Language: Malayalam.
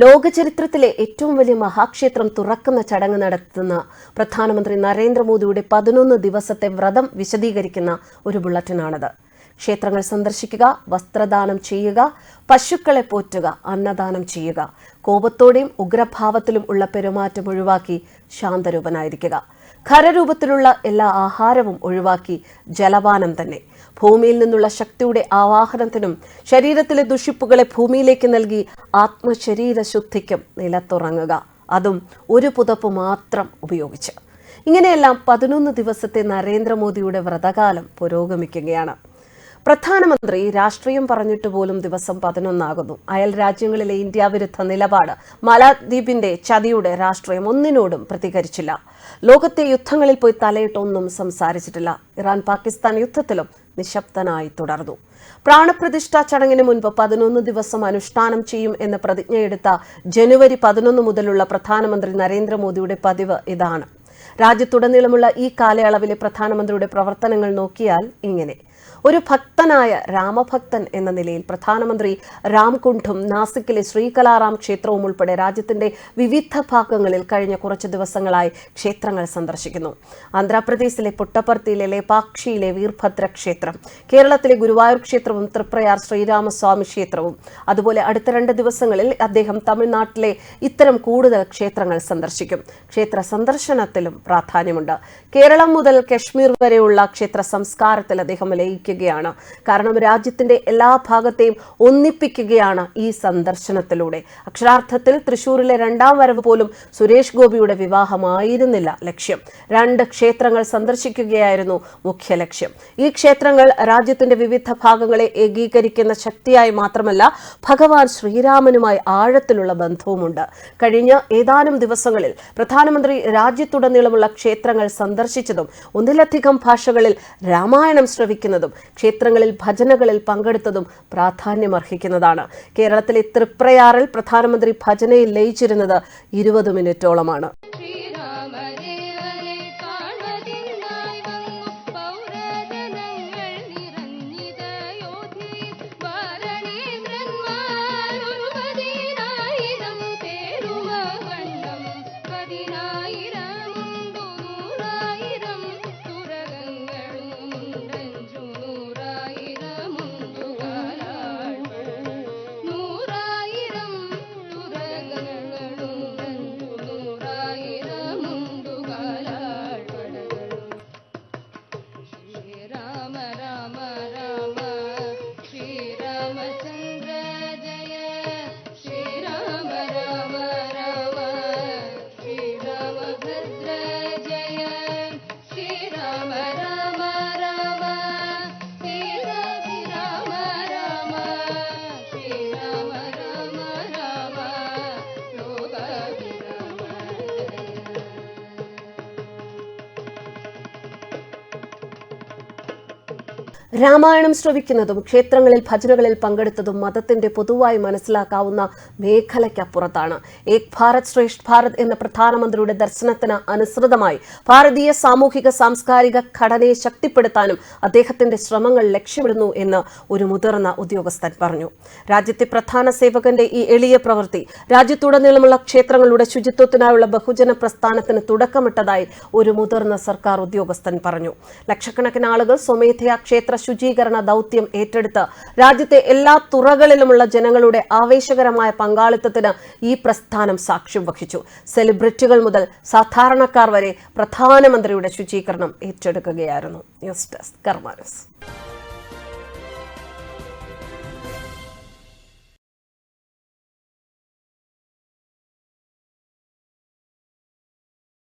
ലോക ചരിത്രത്തിലെ ഏറ്റവും വലിയ മഹാക്ഷേത്രം തുറക്കുന്ന ചടങ്ങ് നടത്തുന്ന പ്രധാനമന്ത്രി നരേന്ദ്രമോദിയുടെ പതിനൊന്ന് ദിവസത്തെ വ്രതം വിശദീകരിക്കുന്ന ഒരു ബുള്ളറ്റിനാണിത്. ക്ഷേത്രങ്ങൾ സന്ദർശിക്കുക വസ്ത്രദാനം ചെയ്യുക പശുക്കളെ പോറ്റുക അന്നദാനം ചെയ്യുക. കോപത്തോടെയും ഉഗ്രഭാവത്തിലും ഉള്ള പെരുമാറ്റം ഒഴിവാക്കി ശാന്തരൂപനായിരിക്കുക. ഖരരൂപത്തിലുള്ള എല്ലാ ആഹാരവും ഒഴിവാക്കി ജലപാനം തന്നെ. ഭൂമിയിൽ നിന്നുള്ള ശക്തിയുടെ ആവാഹനത്തിനും ശരീരത്തിലെ ദുഷിപ്പുകളെ ഭൂമിയിലേക്ക് നൽകി ആത്മശരീര ശുദ്ധിക്കും നിലത്തുറങ്ങുക. അതും ഒരു പുതപ്പ് മാത്രം ഉപയോഗിച്ച്. ഇങ്ങനെയെല്ലാം പതിനൊന്ന് ദിവസത്തെ നരേന്ദ്രമോദിയുടെ വ്രതകാലം പുരോഗമിക്കുകയാണ്. പ്രധാനമന്ത്രി രാഷ്ട്രീയം പറഞ്ഞിട്ട് പോലും ദിവസം പതിനൊന്നാകുന്നു. അയൽ രാജ്യങ്ങളിലെ ഇന്ത്യ വിരുദ്ധ നിലപാട് മാലദ്വീപിന്റെ ചതിയുടെ രാഷ്ട്രീയം ഒന്നിനോടും പ്രതികരിച്ചില്ല. ലോകത്തെ യുദ്ധങ്ങളിൽ പോയി തലയിട്ടൊന്നും സംസാരിച്ചിട്ടില്ല. ഇറാൻ പാകിസ്ഥാൻ യുദ്ധത്തിലും നിശബ്ദനായി തുടർന്നു. പ്രാണപ്രതിഷ്ഠാ ചടങ്ങിന് മുൻപ് പതിനൊന്ന് ദിവസം അനുഷ്ഠാനം ചെയ്യും എന്ന് പ്രതിജ്ഞയെടുത്ത ജനുവരി പതിനൊന്ന് മുതലുള്ള പ്രധാനമന്ത്രി നരേന്ദ്രമോദിയുടെ പതിവ് ഇതാണ്. രാജ്യത്തുടനീളമുള്ള ഈ കാലയളവിലെ പ്രധാനമന്ത്രിയുടെ പ്രവർത്തനങ്ങൾ നോക്കിയാൽ ഇങ്ങനെ. ഒരു ഭക്തനായ രാമഭക്തൻ എന്ന നിലയിൽ പ്രധാനമന്ത്രി രാംകുണ്ഠും നാസിക്കിലെ ശ്രീകലാറാം ക്ഷേത്രവും ഉൾപ്പെടെ രാജ്യത്തിന്റെ വിവിധ ഭാഗങ്ങളിൽ കഴിഞ്ഞ കുറച്ച് ദിവസങ്ങളായി ക്ഷേത്രങ്ങൾ സന്ദർശിക്കുന്നു. ആന്ധ്രാപ്രദേശിലെ പുട്ടപ്പർത്തിയിലെ ലേപാക്ഷിയിലെ വീർഭദ്ര ക്ഷേത്രം കേരളത്തിലെ ഗുരുവായൂർ ക്ഷേത്രവും തൃപ്രയാർ ശ്രീരാമസ്വാമി ക്ഷേത്രവും അതുപോലെ അടുത്ത രണ്ട് ദിവസങ്ങളിൽ അദ്ദേഹം തമിഴ്നാട്ടിലെ ഇത്തരം കൂടുതൽ ക്ഷേത്രങ്ങൾ സന്ദർശിക്കും. ക്ഷേത്ര സന്ദർശനത്തിലും പ്രാധാന്യമുണ്ട്. കേരളം മുതൽ കശ്മീർ വരെയുള്ള ക്ഷേത്ര സംസ്കാരത്തിൽ അദ്ദേഹം ലയിക്കുകയാണ് കാരണം രാജ്യത്തിന്റെ എല്ലാ ഭാഗത്തെയും ഒന്നിപ്പിക്കുകയാണ് ഈ സന്ദർശനത്തിലൂടെ. അക്ഷരാർത്ഥത്തിൽ തൃശൂരിലെ രണ്ടാം വരവ് പോലും സുരേഷ് ഗോപിയുടെ വിവാഹമായിരുന്നില്ല ലക്ഷ്യം. രണ്ട് ക്ഷേത്രങ്ങൾ സന്ദർശിക്കുകയായിരുന്നു മുഖ്യ ലക്ഷ്യം. ഈ ക്ഷേത്രങ്ങൾ രാജ്യത്തിന്റെ വിവിധ ഭാഗങ്ങളെ ഏകീകരിക്കുന്ന ശക്തിയായി മാത്രമല്ല ഭഗവാൻ ശ്രീരാമനുമായി ആഴത്തിലുള്ള ബന്ധവുമുണ്ട്. കഴിഞ്ഞ ഏതാനും ദിവസങ്ങളിൽ പ്രധാനമന്ത്രി രാജ്യത്തുടനീളമുള്ള ക്ഷേത്രങ്ങൾ സന്ദർശിച്ചതും ഒന്നിലധികം ഭാഷകളിൽ രാമായണം ശ്രവിക്കുന്നതും ക്ഷേത്രങ്ങളിൽ ഭജനകളിൽ പങ്കെടുത്തതും പ്രാധാന്യമർഹിക്കുന്നതാണ്. കേരളത്തിലെ തൃപ്രയാറിൽ പ്രധാനമന്ത്രി ഭജനയിൽ ലയിച്ചിരുന്നത് ഇരുപത് മിനിറ്റോളമാണ്. രാമായണം ശ്രവിക്കുന്നതും ക്ഷേത്രങ്ങളിൽ ഭജനകളിൽ പങ്കെടുത്തതും മതത്തിന്റെ പൊതുവായി മനസ്സിലാക്കാവുന്ന മേഖലയ്ക്കപ്പുറത്താണ്. ഏക് ഭാരത് ശ്രേഷ്ഠ് ഭാരത് എന്ന പ്രധാനമന്ത്രിയുടെ ദർശനത്തിന് അനുസൃതമായി ഭാരതീയ സാമൂഹിക സാംസ്കാരിക ഘടനയെ ശക്തിപ്പെടുത്താനും അദ്ദേഹത്തിന്റെ ശ്രമങ്ങൾ ലക്ഷ്യമിടുന്നു എന്ന് ഒരു മുതിർന്ന ഉദ്യോഗസ്ഥൻ പറഞ്ഞു. രാജ്യത്തെ പ്രധാന സേവകന്റെ ഈ എളിയ പ്രവൃത്തി രാജ്യത്തുടനീളമുള്ള ക്ഷേത്രങ്ങളുടെ ശുചിത്വത്തിനായുള്ള ബഹുജന പ്രസ്ഥാനത്തിന് തുടക്കമിട്ടതായി ഒരു മുതിർന്ന സർക്കാർ ഉദ്യോഗസ്ഥൻ പറഞ്ഞു. ലക്ഷക്കണക്കിന് ആളുകൾ സ്വമേധയാ ക്ഷേത്ര ശുചീകരണ ദൗത്യം ഏറ്റെടുത്ത് രാജ്യത്തെ എല്ലാ തുറകളിലുമുള്ള ജനങ്ങളുടെ ആവേശകരമായ പങ്കാളിത്തത്തിന് ഈ പ്രസ്ഥാനം സാക്ഷ്യം വഹിച്ചു. സെലിബ്രിറ്റികൾ മുതൽ സാധാരണക്കാർ വരെ പ്രധാനമന്ത്രിയുടെ ശുചീകരണം ഏറ്റെടുക്കുകയായിരുന്നു. News desk കർമാനസ്